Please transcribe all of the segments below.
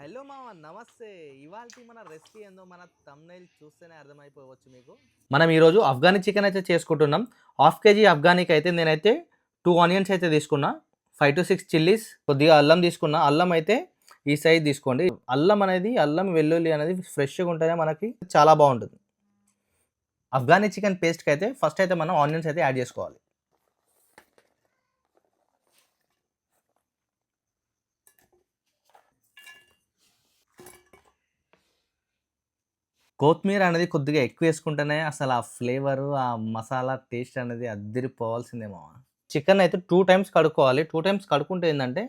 Hello మామ నమస్తే. ఇవాళ మన రెసిపీ ఏందో మన తమ్నైల్ చూస్తేనే అర్థమైపోవచ్చు మీకు. మనం ఈరోజు అఫ్ఘానీ చికెన్ అయితే చేసుకుంటున్నాం. హాఫ్ కేజీ అఫ్ఘానీకి అయితే నేనైతే టూ ఆనియన్స్ అయితే తీసుకున్నా. ఫైవ్ టు సిక్స్ చిల్లీస్ కొద్దిగా అల్లం తీసుకున్నా. అల్లం అయితే ఈ సైజ్ తీసుకోండి. అల్లం అనేది అల్లం వెల్లుల్లి అనేది ఫ్రెష్గా ఉంటేనే మనకి చాలా బాగుంటుంది. అఫ్ఘానీ చికెన్ పేస్ట్కి అయితే ఫస్ట్ అయితే మనం ఆనియన్స్ అయితే యాడ్ చేసుకోవాలి. కొత్తిమీర అనేది కొద్దిగా ఎక్కువ వేసుకుంటేనే అసలు ఆ ఫ్లేవరు ఆ మసాలా టేస్ట్ అనేది అద్దరిపోవాల్సిందేమో. చికెన్ అయితే టూ టైమ్స్ కడుక్కోవాలి. టూ టైమ్స్ కడుక్కుంటే ఏంటంటే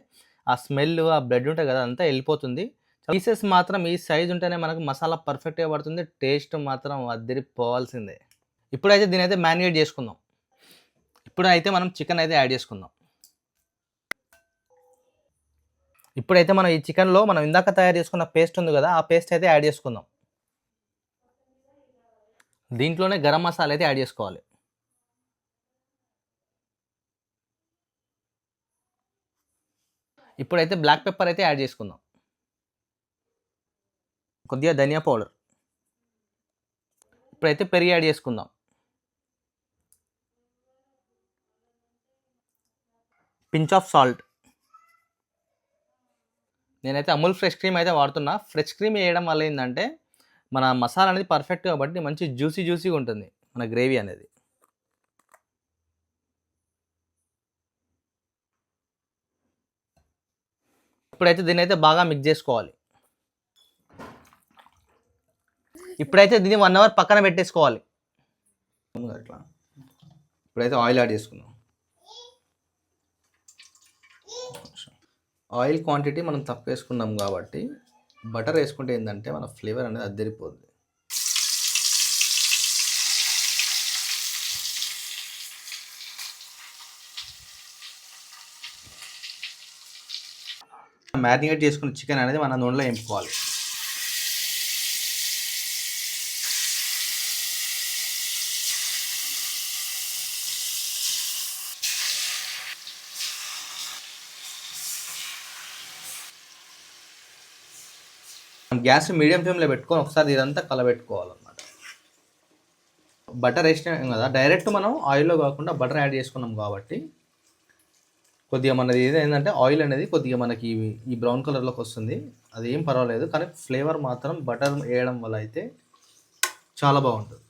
ఆ స్మెల్ ఆ బ్లడ్ ఉంటుంది కదా అంతా వెళ్ళిపోతుంది. పీసెస్ మాత్రం ఈ సైజ్ ఉంటేనే మనకు మసాలా పర్ఫెక్ట్గా పడుతుంది. టేస్ట్ మాత్రం అద్దరిపోవాల్సిందే. ఇప్పుడైతే దీని అయితే మ్యారినేట్ చేసుకుందాం. ఇప్పుడైతే మనం చికెన్ అయితే యాడ్ చేసుకుందాం. ఇప్పుడైతే మనం ఈ చికెన్లో మనం ఇందాక తయారు చేసుకున్న పేస్ట్ ఉంది కదా ఆ పేస్ట్ అయితే యాడ్ చేసుకుందాం. దీంట్లోనే గరం మసాలా అయితే యాడ్ చేసుకోవాలి. ఇప్పుడైతే బ్లాక్ పెప్పర్ అయితే యాడ్ చేసుకుందాం. కొద్దిగా ధనియా పౌడర్. ఇప్పుడైతే పెరుగు యాడ్ చేసుకుందాం. Pinch of salt. నేనైతే అమూల్ ఫ్రెష్ క్రీమ్ అయితే వాడుతున్నా. ఫ్రెష్ క్రీమ్ వేయడం వల్ల ఏంటంటే మన మసాలా అనేది పర్ఫెక్ట్ కాబట్టి మంచి జ్యూసీ జ్యూసీగా ఉంటుంది మన గ్రేవీ అనేది. ఇప్పుడైతే దీన్ని అయితే బాగా మిక్స్ చేసుకోవాలి. ఇప్పుడైతే దీన్ని వన్ అవర్ పక్కన పెట్టేసుకోవాలి. అట్లా ఇప్పుడైతే ఆయిల్ యాడ్ చేసుకుందాం. ఆయిల్ క్వాంటిటీ మనం తక్కువ వేసుకున్నాం కాబట్టి బటర్ వేసుకుంటే ఏంటంటే మన ఫ్లేవర్ అనేది అద్దరిపోద్ది. మ్యారినేట్ చేసుకున్న చికెన్ అనేది మన నూనెలో ఎంపుకోవాలి గ్యాస్ మీడియం ఫ్లేమ్లో పెట్టుకొని ఒకసారి ఇదంతా కలబెట్టుకోవాలన్నమాట. బటర్ వేసినాం కదా. డైరెక్ట్ మనం ఆయిల్లో కాకుండా బటర్ యాడ్ చేసుకున్నాం కాబట్టి కొద్దిగా మనది ఏది ఏంటంటే ఆయిల్ అనేది కొద్దిగా మనకి ఈ బ్రౌన్ కలర్లోకి వస్తుంది. అది ఏం పర్వాలేదు. కానీ ఫ్లేవర్ మాత్రం బటర్ వేయడం వల్ల అయితే చాలా బాగుంటుంది.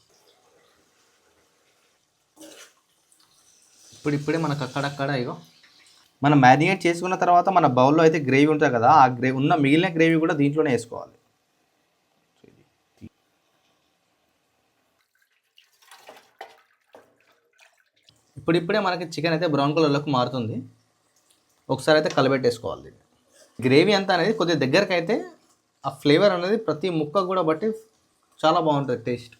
ఇప్పుడు ఇప్పుడే మనకు అక్కడక్కడ ఇగో మనం మ్యారినేట్ చేసుకున్న తర్వాత మన బౌల్లో అయితే గ్రేవీ ఉంటుంది కదా ఆ గ్రేవీ ఉన్న మిగిలిన గ్రేవీ కూడా దీంట్లోనే వేసుకోవాలి. ఇప్పుడిప్పుడే మనకి చికెన్ అయితే బ్రౌన్ కలర్లోకి మారుతుంది. ఒకసారి అయితే కలబెట్టేసుకోవాలి దీన్ని. గ్రేవీ అంతా అనేది కొద్దిగా దగ్గరకు అయితే ఆ ఫ్లేవర్ అనేది ప్రతి ముక్క కూడా బట్టి చాలా బాగుంటుంది టేస్ట్.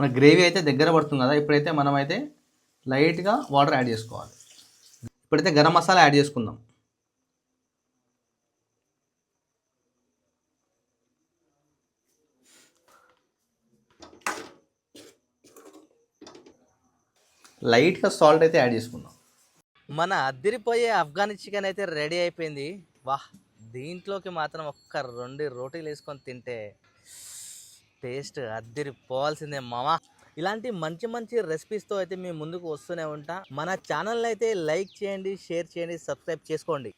మన గ్రేవీ అయితే దగ్గర పడుతుంది కదా ఇప్పుడైతే మనమైతే లైట్గా వాటర్ యాడ్ చేసుకోవాలి. ఇప్పుడైతే గరం మసాలా యాడ్ చేసుకుందాం. లైట్గా సాల్ట్ అయితే యాడ్ చేసుకుందాం మన అద్దరిపోయే ఆఫ్ఘాని చికెన్ అయితే రెడీ అయిపోయింది. వాహ్ దీంట్లోకి మాత్రం ఒక్క రెండు రోటీలు వేసుకొని తింటే టేస్ట్ అద్దరి పోవాల్సిందే మామ. ఇలాంటి మంచి మంచి రెసిపీస్తో అయితే మేము ముందుకు వస్తూనే ఉంటాం. మన ఛానల్ అయితే లైక్ చేయండి షేర్ చేయండి సబ్స్క్రైబ్ చేసుకోండి.